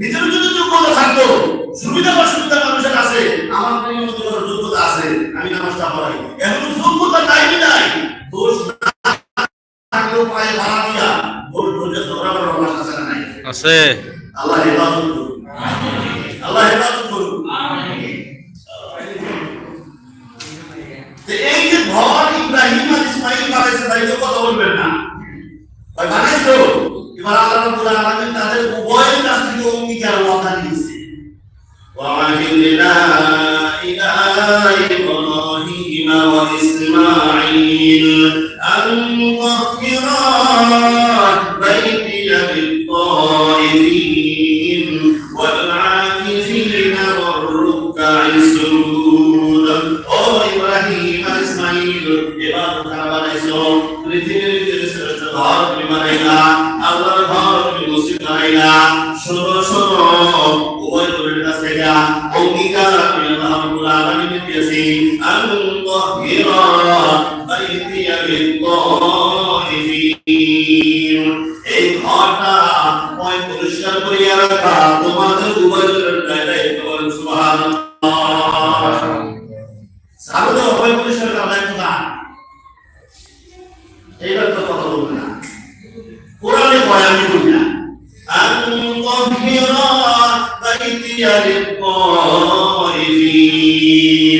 নিজের যদি যোগ্যতা থাকতো সুবিধা বা সুবিধা মানুষের আছে আমার করার যোগ্যতা আছে আমি নামাজটা পড়াই। এখন যোগ্যতা নাই কি নাই? দোষ থাকলেও পায়ে ভাড়া দিয়া ভোট ভোটে ঝগড়া অভ্যাস আছে না নাই? আছে। আল্লাহ হেফাজত করুন। আল্লাহ হেফাজত করুন। এই যে ঘর ইব্রাহিম আর ইসমাইল বানাইছে তাই কথা বলবেন না। বানাইছো? এবার আল্লাহ রাব্বুল আলামিন তাদের উভয়ের إلى إبراهيم وإسماعيل أن طهرا بيتي للطائفين والعاكفين والركع السجود ও ইব্রাহিম আর ইসমাইল এবার তারা বানাইছো পৃথিবীর ভিতরে শ্রেষ্ঠ ঘর তুমি বানাইলা আল্লাহর ঘর তুমি মসজিদ বানাইলা শোনো শোনো উভয় তোরের কাছ থেকে অঙ্গীকার আমি আল্লাহ রাব্বুল দিয়েছি আন তাহিরা বাইতিয়া লিত-তাইফিন এই ঘরটা মই পরিষ্কার করিয়া রাখা তোমাদের উভয় তোরের দায়িত্ব বলেন, সুবহানাল্লাহ। সারদা অভয় পরিষ্কার করা দায়িত্ব না। এইবার তো কথা বলবে না। কোরআনে আমি বলি না। আন তাহিরা বাইতিয়া লিত-তাইফিন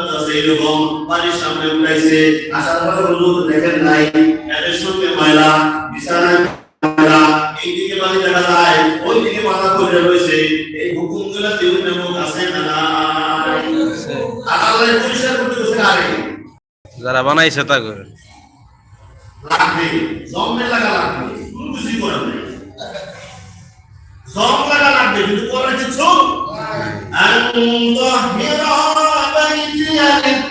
এরকম বাড়ির সামনে উঠাইছে। আসার পরে হুজুর দেখেন নাই। এর সঙ্গে ময়লা বিছানায় ময়লা এইদিকে বাড়ি দেখা যায় ওইদিকে পাতা পড়ে রয়েছে। এই হুকুমগুলো দিন নেমুক আছে না আল্লাহ পরিষ্কার করতে বসে আরে যারা বানাইছে তা করে। লাগবে। জমে লাগা লাগবে। কিছুই করার নেই। জম লাগা লাগবে কিন্তু করার কিছু আন্তহিরা বাইতিয়া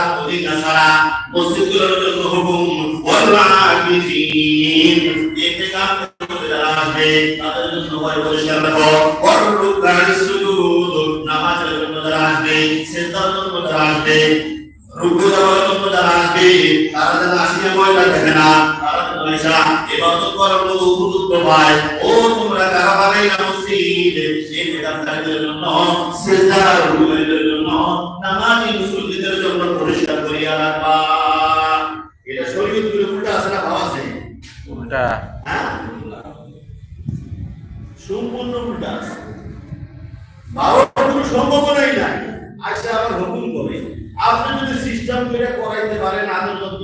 মোকার অধিকার মসজিদগুলোর জন্য হুকুম ওয়াল আকিফিন এতে যারা আসবে, তাদের জন্য ভয় পরিষ্কার রাখো ওয়াল রুকআ সুজুদ নামাজের জন্য যারা আসবে সেজদার জন্য যারা আসবে রুকু দেওয়ার জন্য যারা আসবে, তারা যেন আসিয়া ময়লা দেখে না, তারা যেন এসা ইবাদত করার মতো উপযুক্ত পায়। ও, তোমরা কারা বানাই না মসজিদ? এই জন্য সেজদা রুকুদের জন্য, নামাজি মুসল্লিদের হ্যাঁ সম্পূর্ণ উল্টা নাই। হুকুম করে আপনি যদি সিস্টেম করে করাইতে পারেন যত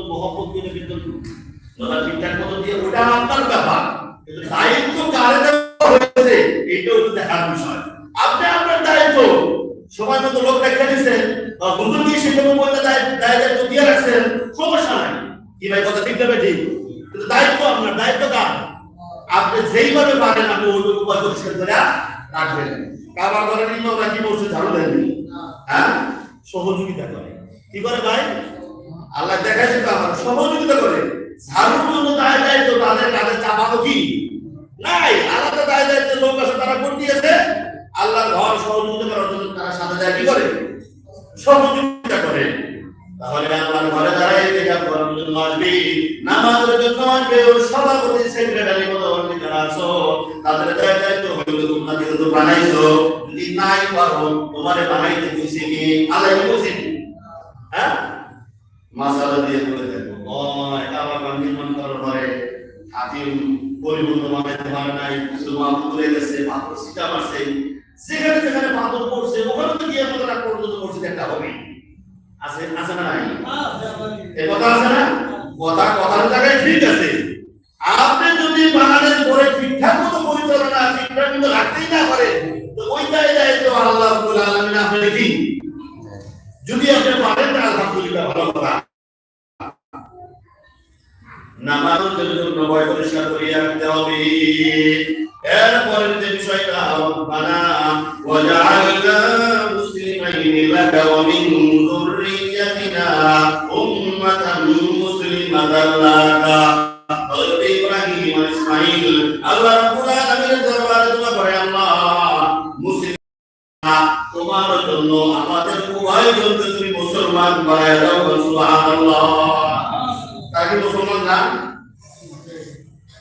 করে দিয়ে, ওটা আপনার ব্যাপার। কিন্তু দায়িত্ব কারে দেওয়া হয়েছে, এটাও তো দেখার বিষয়। আপনি আপনার দায়িত্ব। সময় মতো লোক রেখে দিচ্ছেন হুজুর দিয়ে দায়- দায়িত্ব দিয়ে রাখছেন? সমস্যা নাই। কি ভাই, কথা ঠিক যাবে ঠিক? দায়িত্ব আপনার, দায়িত্ব কার? আপনি যেইভাবে পারেন আপনি ওইটুকু উপায় পরিষ্কার করে রাখবেন। কারবার করেন ইমামরা কি বলছে? ঝাড়ু দেননি হ্যাঁ? সহযোগিতা করে। কি করে ভাই? আল্লাহ দেখাইছে তো আমার, সহযোগিতা করে। ঝাড়ুর জন্য দায় দায়িত্ব তাদের কাঁধে চাপাবো কি? নাই। আলাদা দায় দায়িত্ব লোক আছে, তারা ভোট দিয়েছে। আল্লাহর ঘর সহযোগিতা করার জন্য তারা সাথে যায় কি করে? সহযোগিতা করে। তাহলে আল্লাহর ঘরে দাঁড়ায় এটা করার জন্য আসবে। নামাজের জন্য আসবে, ওর সভাপতি, সেক্রেটারি অন্য যারা আছো, তাদের দায় দায়িত্ব হইল তোমরা যেহেতু বানাইছো, যদি নাই পারো, তোমারে বানাইতে কইছে কি? আল্লাহ কইছে? হ্যাঁ? মাসালা দিয়ে বলে দেখো ও এটা আমার গান নির্মাণ করার পরে হাতিম পরিপূর্ণ বানাইতে পারে নাই, কিছু মাপ তুলে গেছে মাত্র সিটা মারছে। যেখানে যেখানে পাথর পড়ছে, ওখানে তো গিয়ে আমাদের এক পর্যন্ত মসজিদ একটা হবে। আছে আছে না নাই? এ কথা আছে না? কথা কথার জায়গায় ঠিক আছে। আপনি যদি বাগানের পরে ঠিকঠাক মতো পরিচালনা ঠিকঠাক মতো রাখতেই না পারেন তো ওই জায়গায় তো আল্লাহ রাব্বুল আলামিন আপনাকে কি? যদি আপনি পারেন আলহামদুলিল্লাহ ভালো কথা। নামাজের জন্য ভয় পরিষ্কার করিয়া রাখতে হবে। এরপরের যে বিষয়টা রব্বানা ওয়াজআলনা মুসলিমাইনি লাকা ওয়া মিন যুররিয়্যাতিনা উম্মাতান মুসলিমাতান লাকা হযরত ইব্রাহিম আর ইসমাঈল। আল্লাহ রাব্বুল আলামিনের দরবারে দোয়া করে, আল্লাহ মুসলিম তোমার জন্য আমাদের উভয়জনকে তুমি মুসলমান বানায় দাও সুবহানাল্লাহ। তারা কি মুসলমান না?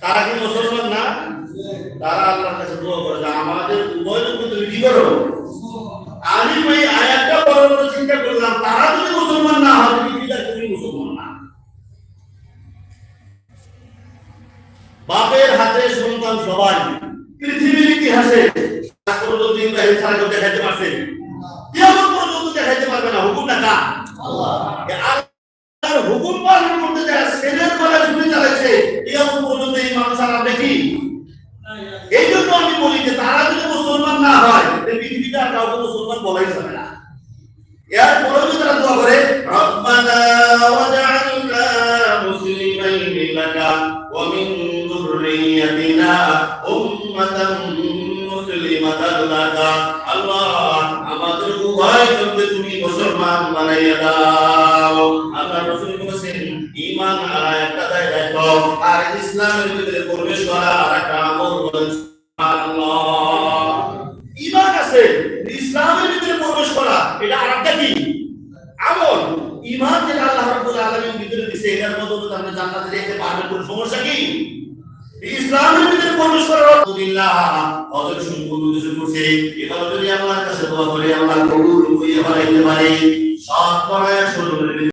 তারা কি মুসলমান না? তারা আল্লাহর কাছে দোয়া করে, আমাদের উভয়জনকে তুমি কি করো? আমি ওই আয়াতটা পড়ার পরে চিন্তা করলাম। তারা যদি মুসলমান না হয় পৃথিবীটা তুমি মুসলমান না বাপের হাতে সন্তান সবাই। পৃথিবীর ইতিহাসে পর্যন্ত ইব্রাহিম ছাড়া দেখাইতে পারছে কিয়ামত পর্যন্ত দেখাইতে পারবে না হুকুমটা কার? আল্লাহর হুকুম পালন করতে যায় ছেলের বেলা শুনে চালাচ্ছে কিয়ামত পর্যন্ত এই মানুষ আমরা এই জন্য আমি বলি যে তারা যদি মুসলমান না হয় পৃথিবীতে আর কাউকে মুসলমান বলাই যাবে না। এরপরেও যদি তারা দোয়া করে, রব্বানা ওয়াজআলনা মুসলিমাইনি লাকা ওয়া মিন যুররিয়্যাতিনা উম্মাতান মুসলিমাতান লাকা। আল্লাহ, আমাদের উভয়জনকে তুমি মুসলমান বানাইয়া দাও। আল্লাহ রাসূল বলেছেন, ঈমান আর একটা দায়িত্ব। আর ইসলামের ভিতরে প্রবেশ করা আর একটা আমল বলেন সুবহানাল্লাহ। এটা আরেকটা কি? আমল। ইমান যেটা আল্লাহ রাব্বুল আলামিন ভিতরে দিছে, এটার মধ্যে আপনি জান্নাতে যেতে পারবেন, কোনো সমস্যা কি? ইসলামের ভিতরে প্রবেশ করার আলহামদুলিল্লাহ অত সুন্দর কিছু করছে। এবার যদি আমার কাছে দোয়া করে, আল্লাহ কবুল বানাইতে পারে। সৎ করে